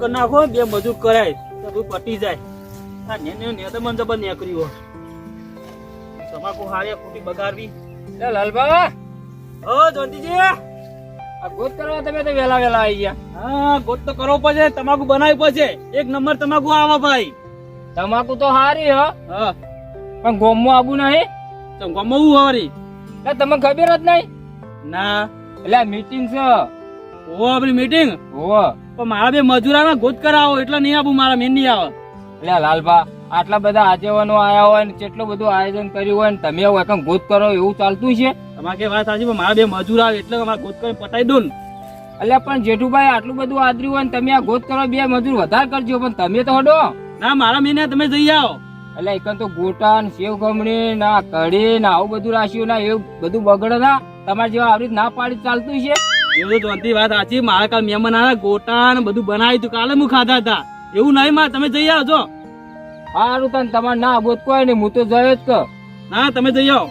કરી નાખો બે મજૂર કરાય તો પટી જાય. આ ને ને ને તો મને જબર નીકળી હોય. તમાકુ હારે ખોટી બગાડવી. લે લાલબા ઓ જોંતીજી આ ગોત કરવા તમે તો વેલા વેલા આવી ગયા. હા ગોત તો કરવો પડશે તમાકુ બનાવવી પડશે. એક નંબર તમાકુ આવા ભાઈ. તમાકુ તો હારી હ. હા. પણ ગોમમાં આબુ નહીં? તો ગમવું હવારી એટલે તમને ખબર જ નહીં? ના. એટલે મીટિંગ છે. ઓ આપણી મીટિંગ હોવ. પણ મારા બે મજૂરાના ગોત કરાવો એટલે નહીં આપું મારા મેન નહીં આવે. એટલે લાલભા આટલા બધા આજેવાનો આયા હોય ને કેટલું બધું આયોજન કર્યું હોય ને તમે એવું એકમ ગોત કરો એવું ચાલતું છે? તમારે કે વાત સાચી પણ મારા બે મજૂર આવે એટલે અમારે ગોત કરીને પટાઈ દો ને. એટલે પણ જેઠુભાઈ આટલું બધું આદર્યું હોય ને તમે આ ગોત કરો બે મજૂર વધારે કરજો પણ તમે તો હડો. ના મારા મેને તમે જઈ આવો. એટલે એક તો ગોટા ને સેવ ગમણી ના કઢી ને આવું બધું રાખ્યું ના એવું બધું બગડે ના. તમારે જેવા આવી ના પાડી ચાલતું છે? એવું તો જોનતી વાત સાચી મારા કાલ મહેમાન આવ્યા ગોટા ને બધું બનાવ્યું હતું કાલે હું ખાધા હતા. એવું નહીં માં તમે જઈ આવો જો સારું તને તમારે ના ગોત કોઈ નહીં હું તો જયો જ ના તમે જઈ આવો.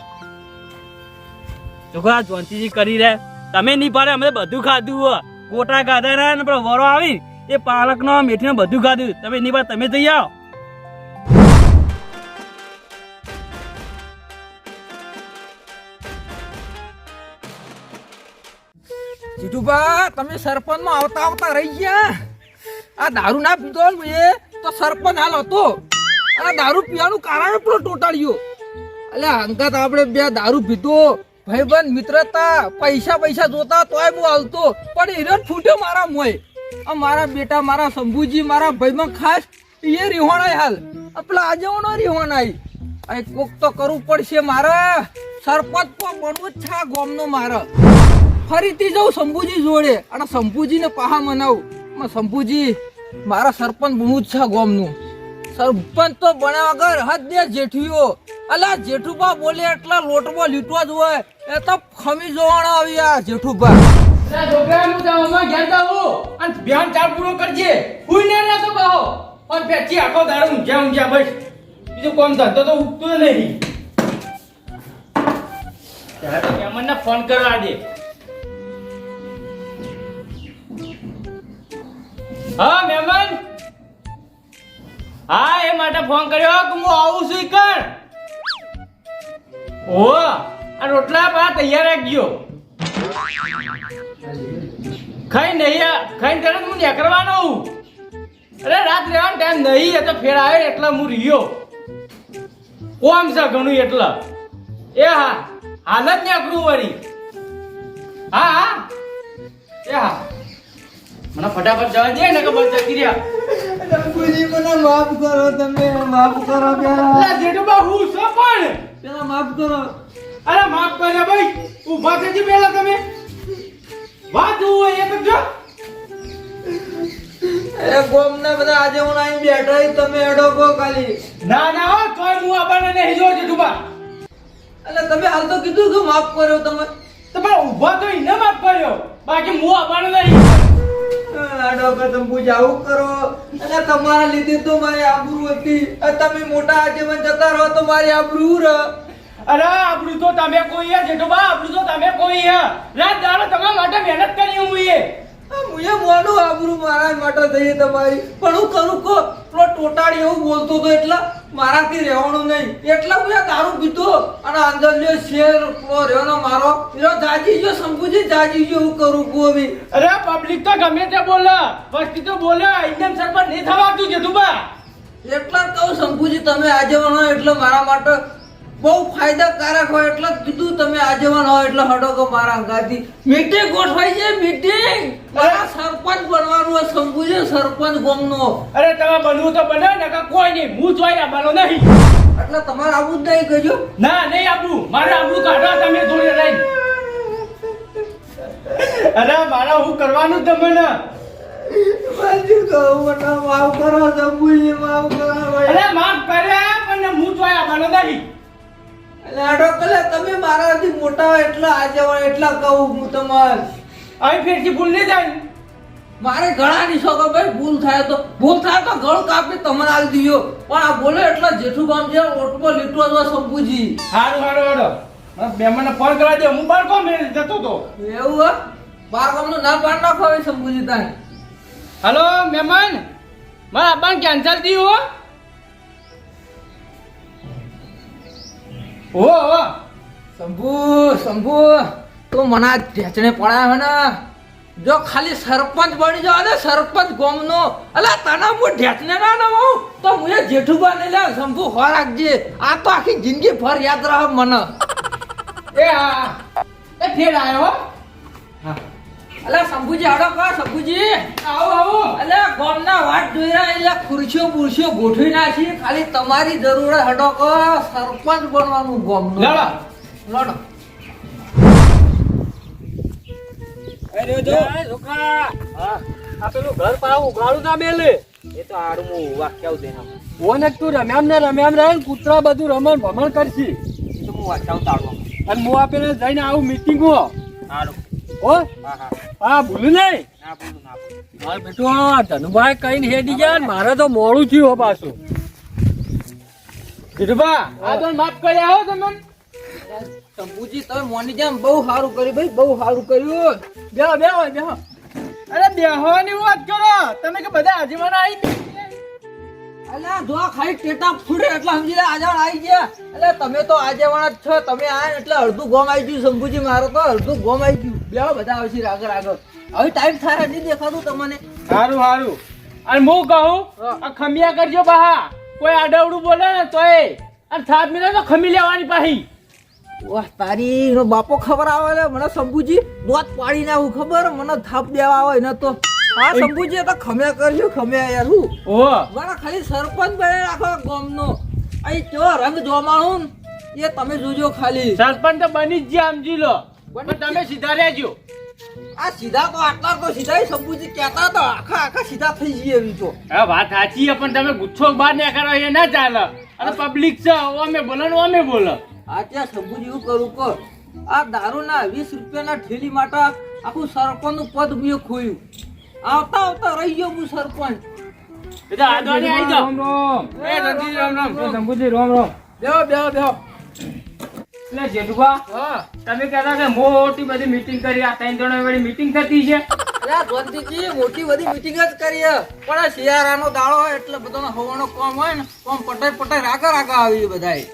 જોખા જોનતીજી કરી રહ્યા. તમે નહીં પાડે અમે બધું ખાધું ગોટા ખાધા રહ્યા ને પેલો વરો આવી એ પાલક નો મેથી બધું ખાધું. તમે નહીં પાડે તમે જઈ આવો. જીતુભા તમે સરપંચમાં આવતા આવતા રહી ગયા. આ દારૂ ના પીધો ને તો સરપંચ હાલ હતો. આ દારૂ પીવાનું કારણ પેલો ટોટાડ્યો એટલે હંગાત આપણે બે દારૂ પીધો. ભાઈબંધ, મિત્રતા, પૈસા પૈસા જોતા તોય હું આવતો પણ હિરણ ફૂટ્યો મારા મોય આ મારા બેટા, મારા શંભુજી, મારા ભાઈમાં ખાસ, એ રિહોણાય હાલ. આ આજે આજવાનો રિહોણાય કોક તો કરવું પડશે મારે. સરપંચ તો બનવું જ છે આ ગામનો મારે. ફરીથી જાઉં શંભુજી જોડે અને શંભુજી ને પાહા મનાવું. શંભુજી, મારા સરપંચ બહુ જ છે ગોમનું. સરપંચ તો બન્યા વગર હદ જેઠીઓ. અલા જેઠુબા બોલે એટલા લોટમાં લીટવા જ હોય. એ તો ખમી જોવાના આવી આ જેઠુબા હું અને ધ્યાન પૂરો કરજે. તો કહો મહેમાનને ફોન કરવા દે. હા, મહેમાન. હા, એ માટે ફોન કર્યો કે હું આવું છું કર ઓ, આ રોટલા પા તૈયાર રાખજો. ખાઈ નહીં, ખાઈને તરત હું નીકળવાનો અરે, રાત રહેવાનો ટાઈમ નહીં, એ તો ફેર આવે એટલે હું રહ્યો. કોમ છે ઘણું એટલે. એ હા હાલ જ નીકળું વળી. હા હા. એ હા. મને ફટાફટ જવા દે ને ખબર જતી રહ્યા. શંભુજી મને માફ કરો તમે માફ કરો પેલા જેઠુબા હું છો પણ. પેલા માફ કરો. અરે માફ કરે ભાઈ ઊભા થજી પેલા તમે. વાત હોય એ તો અરે ગોમ ને બધા આજે હું અહીં બેઠા તમે એડો કો ખાલી. ના ના હો હું આપણને નહીં જો જેઠુબા. એટલે તમે હાલ તો કીધું કે માફ કર્યો તમે. તમે ઊભો તો એને માફ કર્યો બાકી હું આવવાનો નહીં. આડો કે તમે પૂજા આવું કરો. અને તમારા લીધે તો મારી આબરૂ હતી. તમે મોટા આજીવન જતા રહો તો મારી આબરૂ રહે? અરે તો તમે કોઈ હે જેઠુબા આપણું તો તમે કોઈ હે. રાત દાડો તમારા માટે મહેનત કરી હું એ. મુએ મોડું આબરૂ મારા માટે થઈએ તમારી. પણ હું કરું કો પેલો ટોટાડી એવું બોલતો હતો એટલે મારાથી રહેવાનું નહીં. એટલે હું તારું દારૂ પીધો અને અંદર જો શેર પેલો રહેવાનો મારો. એનો જાજી જો શંભુજી જાજી જો હું કરું કો હવે. અરે પબ્લિક તો ગમે તે બોલે. વસ્તી તો બોલે. ઇન્ડિયન સરપંચ નહીં થવાતું જેઠુબા એટલા જ કહું શંભુજી તમે આજે હોય એટલે મારા માટે બહુ ફાયદાકારક હોય એટલે કીધું તમે આજેવાન હોય એટલે હડો કે મારા અંગાથી મીટિંગ ગોઠવાઈ છે મીટિંગ. મારા સરપંચ બનવાનું હોય શંભુજી સરપંચ ગોમનો. અરે તમે બનવું તો બને ને કે કોઈ નહીં. હું જોઈ આવવાનો નહીં. એટલે તમારે આવું જ નહીં કહેજો. ના નહીં આવું મારે આવું કાઢો તમે જોડે રહી. અરે મારા હું કરવાનું જ તમને? બાજુ કહું મને માફ કરો શંભુજી માફ કરો અરે માફ કર્યા પણ હું જોઈ આવવાનો નહીં. એટલે આડો કલે તમે મારાથી મોટા હોય આજે આજેવાન એટલા કહું હું તમારે. અહીં ફેરથી ભૂલ નહીં જાય મારે ઘણા દિવસો કે ભાઈ ભૂલ થાય તો ભૂલ થાય તો ગળ કાપી તમને આવી દીધો પણ આ બોલે એટલા જેઠું ગામ છે ઓટમાં લીટો જ શંભુજી. હારું હારું હારું. બે મને ફોન કરવા દે. હું બાર કોમ જતો તો. એવું હે? બાર ગામનું ના પાડ નાખો હવે શંભુજી તાને હલો મહેમાન. મારા અબ્બાને કેન્સલ થયું હો શંભુ શંભુ તું મને ઢેચણે પડાવે ને? જો ખાલી સરપંચ બની જાવ ને સરપંચ ગોમનો. અલા તને હું ઢેચણે ના ના હોઉં તો હું એ જેઠુબા ને લે શંભુ હો રાખજે. આ તો આખી જિંદગી ભર યાદ રહે મને. એ હા એ ફેર આવ્યો હો. અલા શંભુજી હડો કો શંભુજી. આવો આવો. અલે ગોમના વાટ જોઈ રહ્યા એટલે ખુરશીઓ બુરશીઓ ગોઠવી નાખી. ખાલી તમારી જરૂર હડો કો સરપંચ બનવાનું ગોમનું. લડો. લડો આ પેલું ઘર પાવ ઉઘાડું ના મેલે. એ તો આડમું હું વાક્યાવ દે ઓને તું રમ્યામ ને રમ્યામ રહે ને કૂતરા બધું રમણ ભમણ કરશી. એ તો હું વાક્યાવ તાળવા અને હું આ જઈને આવું મીટિંગ હો. સારું હો? હા હા. હા ભૂલું નહીં ના બોલું ના બોલું મારે બેટો ધનુભાઈ કઈ હેડી ગયા મારે તો મોડું થયું હો પાછું. જીઠુભા આ તો માફ કરી આવો તમે. શંભુજી તમે મોની જેમ બહુ સારું કર્યું ભાઈ બહુ સારું કર્યું. બેહો બેહો બેહો. અરે બેહવાની વાત કરો. તમે કે બધા આજીવન આવી અલ્યા જો ખાલી ટેટા ફૂટે એટલે સમજી લે આજે આવી ગયા. એટલે તમે તો આજે જ છો તમે આ એટલે અડધું ગોમ આવી ગયું શંભુજી મારો તો અડધું ગોમ આવી ગયું. બેહો બધા આવશે આગળ આગળ. હવે ટાઈમ થાય નહીં દેખાતું તમને. સારું સારું. અને હું કહું આ ખમિયા કરજો બહા કોઈ આડવડું બોલે ને તોય. અને થાપ મિલે તો ખમી લેવાની પાહી. વાહ તારી બાપો ખબર આવે મને શંભુજી દોત પાડી નાખું ખબર? મને થાપ દેવા આવે ને તો હા શંભુજી તો ખમ્યા કરજો ખમ્યા યાર હું. ઓ મારા ખાલી સરપંચ બને રાખો ગામનો. અહીં જો રંગ જોમાણું એ તમે જોજો ખાલી. સરપંચ તો બની જ સમજી લો. પણ તમે સીધા રહેજો. આ સીધા તો આટલા તો સીધા શંભુજી કહેતા તો આખા આખા સીધા થઈ જઈએ એમ તો. હા વાત સાચી છે પણ તમે ગુચ્છો બહાર ના કરો એ ના ચાલે. અને પબ્લિક છે અમે બોલો ને અમે બોલો. આ ત્યાં શંભુજી એવું કરું કો આ દારૂના વીસ રૂપિયાના ઠેલી માટે આખું સરપંચનું પદ મેં ખોયું. આવતા આવતા રહી ગયો હું સરપંચ. એ તો આદવાની આવી જાઓ. એ રણજીત રામ રામ શંભુજી રોમ રોમ. બેહો બેહો બેહો. એટલે જેઠુભા હા. તમે કહેતા કે મોટી બધી મીટિંગ કરી આ ત્રણ જણા વાળી મીટિંગ થતી છે. મોટી બધી મીટિંગ જ કરીએ પણ આ શિયાળાનો દાળો હોય એટલે બધાનો હવાનો કોમ હોય ને કોમ પટાઈ પટાઈ રાગા રાગા આવી બધાય.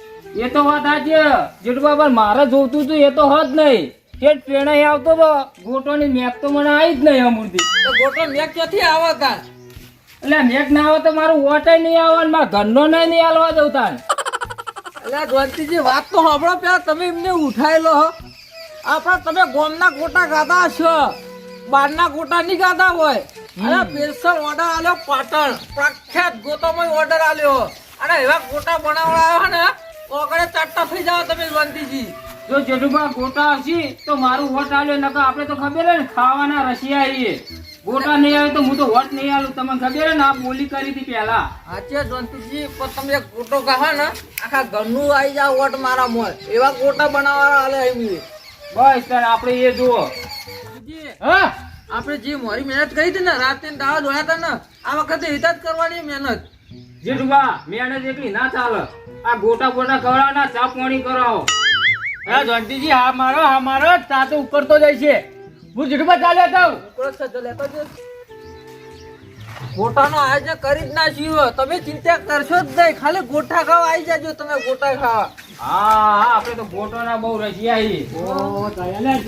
એ તો વાત આજે છે. જેઠુભા પણ મારે જોતું હતું એ તો હોત નહીં. તે ટ્રેન આવતો તો ગોટોની મેપ તો મને આવી જ નહીં અમૂર્તિ તો ગોટો મેક ક્યાંથી આવે એટલે મેક ના આવે તો મારું વોટ નહીં આવે ને મારા ઘરનો નહીં નહીં હાલવા દઉં તાન એટલે ધ્વંતિજી વાત તો સાંભળો પેલા તમે એમને ઉઠાયેલો હો. આપણા તમે ગોમના ગોટા ગાધા છો બહારના ગોટા નહીં ગાધા હોય. અને સ્પેશિયલ ઓર્ડર આલ્યો પાટણ. પ્રખ્યાત ગોતોમાં ઓર્ડર આલ્યો. અને એવા ગોટા બનાવડાવ્યો ને ઓગળે ચાટતા થઈ જાવ તમે ધ્વંતિજી જો જેઠુભા ગોટા આવશે તો મારું વોટ આલ્યો નકર આપણે તો ખબર હે ને ખાવાના રશિયા આવીએ ગોટા નહીં આવે તો હું તો વોટ નહીં આવ્યું તમને ખબર ને આ બોલી કરી હતી પહેલા. સાચે જંતુજી પણ તમે ગોટો કહા ને આખા ઘરનું આવી જાવ વોટ મારા મોય. એવા ગોટા બનાવવા આલે આવી બસ સર આપણે એ જુઓ. હા? આપણે જે મારી મહેનત કરી હતી ને રાતે ને દાવા ધોયા હતા ને આ વખતે હિત જ કરવાની મહેનત. જેઠુભા મહેનત એટલી ના ચાલે. આ ગોટા ગોટા ખવડાવના ચા પાણી કરાવો. હા જયંતિજી હા મારો હા મારો. ચા તો ઉપર તો જાય છે. હું છે તો લેતો જ. ગોટાનો આયોજન કરી જ નાખ્યું તમે ચિંતા કરશો જ નહીં. ખાલી ગોટા ખાવા આવી જાજો તમે ગોટા ખાવા. હા હા આપણે તો ગોટાના બહુ રજિયા છીએ. ઓ આવો,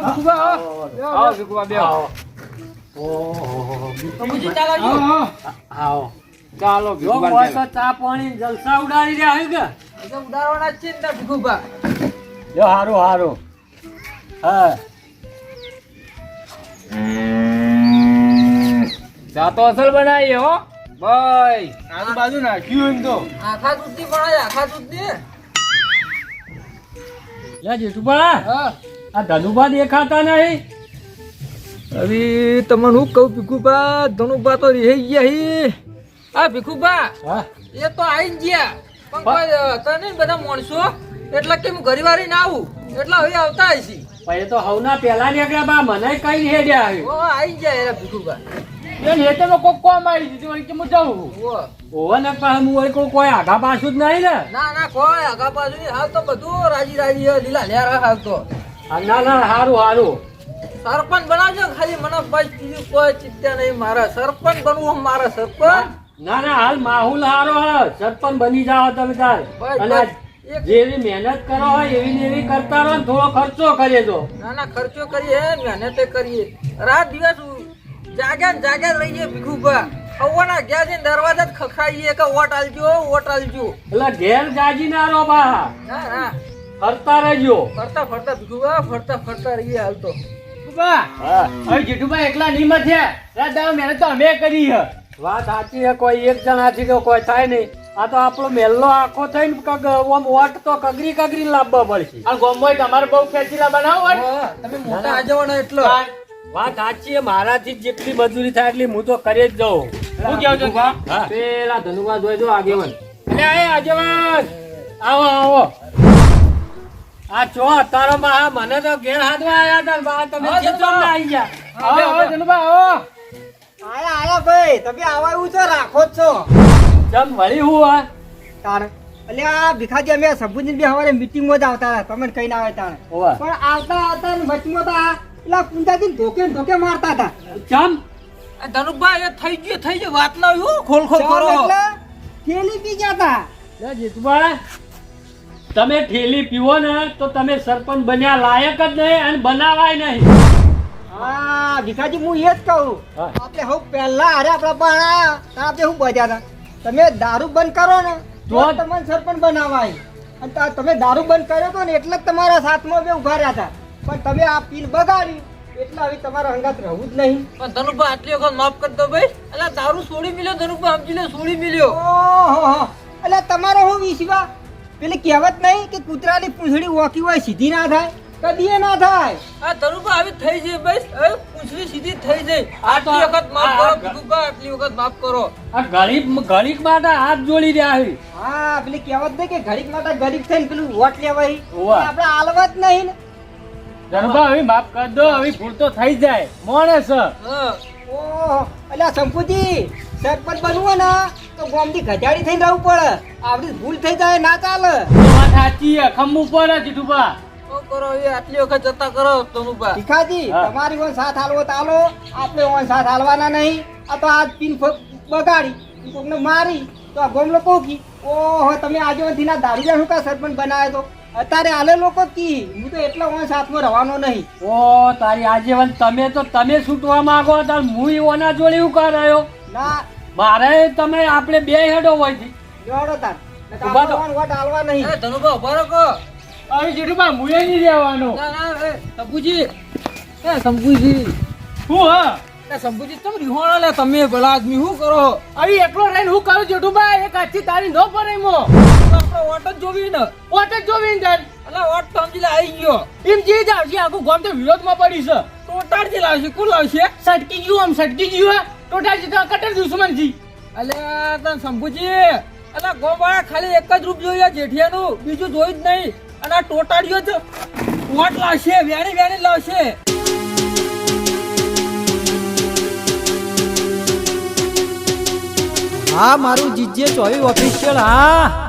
ભીખુભા, આવો. આવો ભીખુભા, બે આવો. આવો. ચાલો ચાલો. ચા પાણી જલસા ઉડાડી રહ્યા હે કે? એ તો ઉડાડવાના જ છે ને ભીખુભા. યો હારું હારું. હા. ચા તો અસલ બનાવી હો. ભાઈ આજુબાજુ નાખ્યું એમ તો. આખા દૂધની બનાય, આખા દૂધની. લે જેઠુભા. હા. આ ધનુભા દેખાતા નહીં. અરે તમને હું કહું ભીખુભા ધનુભા તો રહી ગયા હી. આ ભીખુભા. હા. એ તો આઈ ગયા. પણ બધા માણસો એટલે કે હું ઘરી ના આવું? એટલે હવે આવતા હશી. પછી તો હવના પેલા નીકળ્યા બા મને કઈ હેડ્યા આવ્યું ઓ આઈ ગયા એરા ભીખુભા એ નેતામાં કોક કોમ આવી દીધું કે હું જાઉં? ઓ. ને પાછું હું કોઈ કોઈ આગા પાછું જ નહીં ને? ના ના કોઈ આગા નહીં. હાલ તો બધું રાજી રાજી લીલા લેરા હાલ તો. ના ના હારું હારું. સરપંચ બનાવજો ખાલી. મને બસ બીજું કોઈ ચિંતા નહીં મારા સરપંચ બનવું મારા સરપંચ. ના ના હાલ માહોલ હારો હ સરપંચ બની જાઓ તમે તાર. અને જેવી મહેનત કરો હોય એવી ને એવી કરતા રહો થોડો ખર્ચો કરીએ તો. નાના ખર્ચો કરીએ મહેનતે કરીએ. રાત દિવસ જાગ્યા ને જાગ્યા જ રહીએ ભીખુભા હવાના ગયા છે દરવાજા જ ખખડાઈએ કે વોટ આલજો વોટ આલજો. એટલે ઘેર જાજી ના રહો બા ના ના. ફરતા રહેજો. ફરતા ફરતા ભીખુભા ફરતા ફરતા રહીએ હાલ તો. જેઠુબા, હવે જીઠુભાઈ એકલા નહીં છે રાત દાવ મહેનત તો અમે કરી હે. વાત સાચી છે કોઈ એક જણાથી તો કોઈ થાય નહીં. આ તો આપણો મેલ્લો આખો થઈને કગ ઓમ વોટ તો કગરી કગરી લાવવા પડશે. આ ગોમમાં તમારે બહુ ફેંચીલા બનાવો તમે મોટા આજવાના એટલો. વાત સાચી છે મારાથી જેટલી મજૂરી થાય એટલી હું તો કરી જ જાઉં. હું કેવું છું? પેલા ધનુભા જોઈ જો આગેવાન. અલે એ આગેવાન! આવો આવો. આ ચો તારો મને તો ઘેર હાથમાં આયા હતા બા તમે હા, ચેતન આઈ ગયા. આવો આવો આવો. આયા આયા ભાઈ તમે આવા એવું છો રાખો જ છો. ચમ વળી હું આ? તાર એટલે આ ભીખાજી અમે સબુજી બી હવારે મીટિંગમાં જ આવતા હતા તમે કઈ ના આવે તારે. પણ આવતા આવતા ને વચમાં તો પેલા કુંજાજી ધોકે ધોકે મારતા હતા. ચમ? ધનુભાઈ એ થઈ ગયું થઈ ગયું વાત ના આવ્યું ખોલ ખોલ કરો એટલે થેલી પી ગયા હતા લે જીતુભા તમે ઠેલી પીવો ને તો તમે સરપંચ બન્યા લાયક જ નહીં અને બનાવાય નહીં. હા ભીખાજી હું એ જ કહું. આપણે હું પહેલા અરે આપણા બાણા આપણે હું હતા તમે દારૂ બંધ કરો ને તો તમને સરપંચ બનાવાય. અને તમે દારૂ બંધ કર્યો તો ને એટલે જ તમારા સાથમાં બે ઊભા રહ્યા હતા. પણ તમે આ પીન બગાડ્યું એટલે હવે તમારા અંગાત રહેવું જ નહીં. પણ ધનુભા આટલી વખત માફ કરતો દો ભાઈ. એટલે દારૂ છોડી મિલ્યો ધનુભા સમજી લે છોડી મિલ્યો. ઓહો એટલે તમારો હું વિશ્વા પેલી કહેવત નહીં કે કૂતરાની પૂંછડી ઓકી હોય સીધી ના થાય. કદી એ ના થાય. આ ધનુભાઈ આવી થઈ છે બસ. હવે પૂંછડી સીધી થઈ જઈ આટલી વખત માફ કરો ભીખુભા આટલી વખત માફ કરો. આ ગરીબ ગરીબ માટે હાથ જોડી રહ્યા છે. હા પેલી કહેવત નહીં કે ગરીબ માટે ગરીબ થઈને પેલું વોટ લેવાય. આપણે આલવા જ નહીં ને. જનુભા હવે માફ કર દો હવે ભૂલ તો થઈ જાય. મોણે સર ઓહો એટલે શંકુજી સરપંચ બનવું ને તો ગોમથી ગજાડી થઈને રહેવું પડે. આપડી ભૂલ થઈ જાય ના ચાલે. વાત સાચી ખમવું પડે જેઠુબા શું કરો એ આટલી વખત જતા કરો ધનુભાઈ ભીખાજી તમારી ઓન સાથ હાલવો તો આપણે ઓન સાથ હાલવાના નહીં. આ તો આજ પીન બગાડી. કોકને મારી. તો આ ગોમ લોકો ઓહો તમે આજે ના દારૂ શું કા સરપંચ બનાવ્યો તો? અત્યારે હાલે લોકો કી. હું તો એટલા ઓન સાથમાં રહેવાનો નહીં. ઓ તારી આજીવન તમે તો તમે છૂટવા માંગો તાર હું ઓના જોડે એવું કરાયો ના. મારે તમે આપણે બે હેડો હોય છે. જોડો તાર. ઊભા થો. વોટ હાલવા નહીં. એ ધનુભાઈ ઊભા હવે જેઠુબા મુએ નહીં રહેવાનું. ના ના એ શંભુજી. હું હા? એ સંપુજી તમે રિહોણા લે તમે ભલા આદમી શું કરો? હવે એકલો રહીને હું કરું જેઠુબા એક હાથથી તારી ન પડે મો આપણે ઓટ જ જોવી ને. જ જોવીને જાય. એટલે ઓટ તો સમજી લે આવી ગયો. એમ જે જ આવશે આખું ગામ તો વિરોધમાં પડી છે. ટોટાડથી લાવશે કોણ લાવશે? સટકી ગયું આમ સટકી ગયું ટોટા જીતા કટર દુશ્મન જી. અલ્યા તને શંભુજી અલા ખાલી એક જ રૂપ જોઈએ જેઠિયાનું. બીજું જોયું જ નહીં. અને આ ટોટાડીઓ જ વોટ લાવશે, વેણી વેણી લાવશે. હા, મારું જીજે ચોવી ઓફિશિયલ હા.